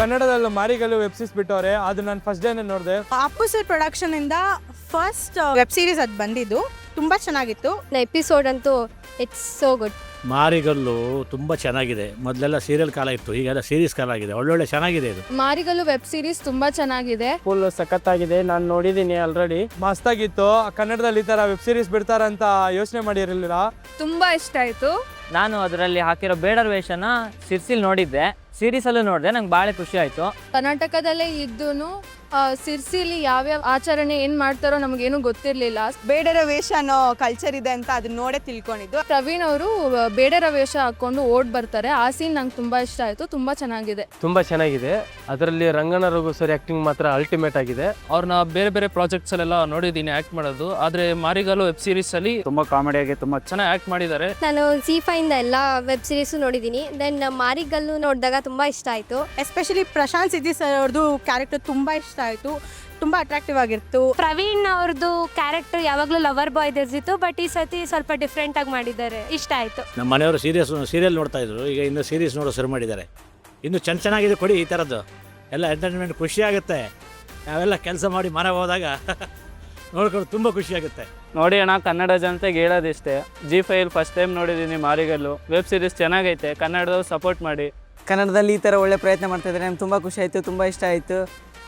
ಕನ್ನಡದಲ್ಲೂ Maarigallu web series ಬಿಟ್ಟವ್ರೆ ಅದು ನಾನು ಫಸ್ಟ್ ಡೇನೇ ನೋಡಿದೆ. ಅಪ್ಪು ಸರ್ ಪ್ರೊಡಕ್ಷನ್ ಇಂದ ಫಸ್ಟ್ ವೆಬ್ ಸೀರೀಸ್ ಅದು ಬಂದಿದ್ದು. ತುಂಬಾ ಚೆನ್ನಾಗಿತ್ತು. ಎಪಿಸೋಡ್ ಅಂತೂ ಇಟ್ಸ್ ಸೋ ಗುಡ್ ಮಾರಿಗಲ್ಲು ತುಂಬಾ ಚೆನ್ನಾಗಿದೆ. ಮೊದಲೆಲ್ಲ ಸೀರಿಯಲ್ ಕಾಲ ಇತ್ತು ಈಗೆಲ್ಲ ಸೀರೀಸ್ ಕಾಲ ಆಗಿದೆ. ಒಳ್ಳೊಳ್ಳೆ ಚೆನ್ನಾಗಿದೆ ಇದು. ಮಾರಿಗಲ್ಲು ವೆಬ್ ಸೀರೀಸ್ ತುಂಬಾ ಚೆನ್ನಾಗಿದೆ. ಫುಲ್ ಸಖತ್ತಾಗಿದೆ. ನಾನು ನೋಡಿದ್ದೀನಿ ಆಲ್ರೆಡಿ ಮಸ್ತಾಗಿತ್ತು. ಕನ್ನಡದಲ್ಲಿ ಈ ಥರ ವೆಬ್ ಸೀರೀಸ್ ಬಿಡ್ತಾರಂತ ಯೋಚನೆ ಮಾಡಿರಲಿಲ್ಲ. ತುಂಬಾ ಇಷ್ಟ ಆಯ್ತು. ನಾನು ಅದರಲ್ಲಿ ಹಾಕಿರೋ ಬೇಡರ್ ವೇಷನ ಸಿರ್ಸಿಲ್ ನೋಡಿದ್ದೆ. ಸೀರೀಸಲ್ಲೂ ನೋಡಿದೆ ನಂಗೆ ಭಾಳ ಖುಷಿ ಆಯಿತು. ಕರ್ನಾಟಕದಲ್ಲೇ ಇದ್ದೂ ಸಿರ್ಸಿಲಿ ಯಾವ್ಯಾವ ಆಚರಣೆ ಏನು ಮಾಡ್ತಾರೋ ನಮಗೇನು ಗೊತ್ತಿರಲಿಲ್ಲ. ಬೇಡರ ವೇಷ ಅನ್ನೋ ಕಲ್ಚರ್ ಇದೆ ಅಂತ ಅದನ್ನ ನೋಡೇ ತಿಳ್ಕೊಂಡಿದ್ದು. ಪ್ರವೀಣ್ ಅವರು ಬೇಡರ ವೇಷ ಹಾಕೊಂಡು ಓಡ್ ಬರ್ತಾರೆ. ಆ ಸೀನ್ ನಂಗೆ ತುಂಬಾ ಇಷ್ಟ ಆಯ್ತು ತುಂಬಾ ಚೆನ್ನಾಗಿದೆ. ತುಂಬ ಚೆನ್ನಾಗಿದೆ. ಅದರಲ್ಲಿ ರಂಗನ ರಘು ಸರ್ ಆ್ಯಕ್ಟಿಂಗ್ ಮಾತ್ರ ಅಲ್ಟಿಮೇಟ್ ಆಗಿದೆ. ಅವ್ರನ್ನ ಬೇರೆ ಬೇರೆ ಪ್ರಾಜೆಕ್ಟ್ಸ್ ಅಲ್ಲೆಲ್ಲ ನೋಡಿದ್ದೀನಿ ಆಕ್ಟ್ ಮಾಡೋದು. ಆದ್ರೆ ಮಾರಿಗಾಲು ವೆಬ್ ಸೀರೀಸ್ ಅಲ್ಲಿ ತುಂಬ ಕಾಮಿಡಿಯಾಗಿ ತುಂಬಾ ಚೆನ್ನಾಗಿ ಆಕ್ಟ್ ಮಾಡಿದ್ದಾರೆ. ನಾನು ಜಿ ಇಂದ ಎಲ್ಲ ವೆಬ್ ಸೀರೀಸ್ ನೋಡಿದ್ದೀನಿ. ದೆನ್ ಮಾರಿಗಲ್ಲು ನೋಡಿದಾಗ ತುಂಬ ಇಷ್ಟ ಆಯಿತು. ಎಸ್ಪೆಷಲಿ ಪ್ರಶಾಂತ್ ಸಿದ್ದಿ ಸರ್ ಅವ್ರದ್ದು ಕ್ಯಾರೆಕ್ಟರ್ ತುಂಬ ಇಷ್ಟ ಆಯಿತು. ತುಂಬ ಅಟ್ರಾಕ್ಟಿವ್ ಆಗಿತ್ತು ಪ್ರವೀಣ್ ಅವ್ರದ್ದು ಕ್ಯಾರೆಕ್ಟರ್ ಯಾವಾಗಲೂ ಲವರ್ ಬಾಯ್ ಇರ್ತಿತ್ತು ಬಟ್ ಈ ಸತಿ ಸ್ವಲ್ಪ ಡಿಫ್ರೆಂಟ್ ಆಗಿ ಮಾಡಿದ್ದಾರೆ. ಇಷ್ಟ ಆಯಿತು. ನಮ್ಮ ಮನೆಯವರು ಸೀರಿಯಸ್ ಸೀರಿಯಲ್ ನೋಡ್ತಾ ಇದ್ರು. ಈಗ ಇನ್ನು ಸೀರೀಸ್ ನೋಡೋ ಶುರು ಮಾಡಿದ್ದಾರೆ. ಇನ್ನು ಚೆನ್ನ ಚೆನ್ನಾಗಿದೆ ಕೊಡಿ ಈ ಥರದ್ದು ಎಲ್ಲ ಎಂಟರ್ಟೈನ್ಮೆಂಟ್ ಖುಷಿ ಆಗುತ್ತೆ. ನಾವೆಲ್ಲ ಕೆಲಸ ಮಾಡಿ ಮನೆ ಹೋದಾಗ ನೋಡ್ಕೊಂಡು ತುಂಬ ಖುಷಿ ಆಗುತ್ತೆ. ನೋಡಿ ಅಣ್ಣ ಕನ್ನಡ ಜನತೆಗೆ ಹೇಳೋದಿಷ್ಟೇ. ಜಿ ಫೈಲ್ ಫಸ್ಟ್ ಟೈಮ್ ನೋಡಿದ್ದೀನಿ ಮಾರಿಗಲ್ಲು. ವೆಬ್ ಸೀರೀಸ್ ಚೆನ್ನಾಗೈತೆ. ಕನ್ನಡದವ್ರು ಸಪೋರ್ಟ್ ಮಾಡಿ. ಕನ್ನಡದಲ್ಲಿ ಈ ಥರ ಒಳ್ಳೆ ಪ್ರಯತ್ನ ಮಾಡ್ತಾ ಇದ್ದಾರೆ. ನಮ್ಗೆ ತುಂಬ ಖುಷಿ ಆಯಿತು ತುಂಬ ಇಷ್ಟ ಆಯಿತು.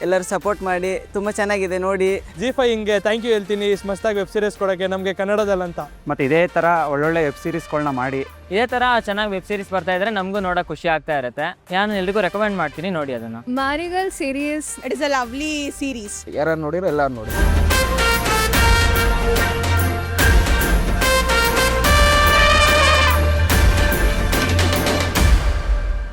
ಎಲ್ಲರೂ ಸಪೋರ್ಟ್ ಮಾಡಿ ತುಂಬ ಚೆನ್ನಾಗಿದೆ ನೋಡಿ. ಜಿ ಫೈ ಹಿಂಗೆ ಥ್ಯಾಂಕ್ ಯು ಹೇಳ್ತೀನಿ ಇಷ್ಟು ಮಸ್ತಾಗಿ ವೆಬ್ ಸೀರೀಸ್ ಕೊಡೋಕ್ಕೆ ನಮಗೆ ಕನ್ನಡದಲ್ಲಂತ ಮತ್ತು ಇದೇ ಥರ ಒಳ್ಳೊಳ್ಳೆ ವೆಬ್ ಸೀರೀಸ್ಗಳನ್ನ ಮಾಡಿ. ಇದೇ ಥರ ಚೆನ್ನಾಗಿ ವೆಬ್ ಸೀರೀಸ್ ಬರ್ತಾ ಇದ್ರೆ ನಮಗೂ ನೋಡೋಕೆ ಖುಷಿ ಆಗ್ತಾ ಇರುತ್ತೆ. ನಾನು ಎಲ್ರಿಗೂ ರೆಕಮೆಂಡ್ ಮಾಡ್ತೀನಿ ನೋಡಿ ಅದನ್ನು. Marigal series it is a lovely series ಯಾರು ನೋಡಿರೋ ಎಲ್ಲರೂ ನೋಡಿ.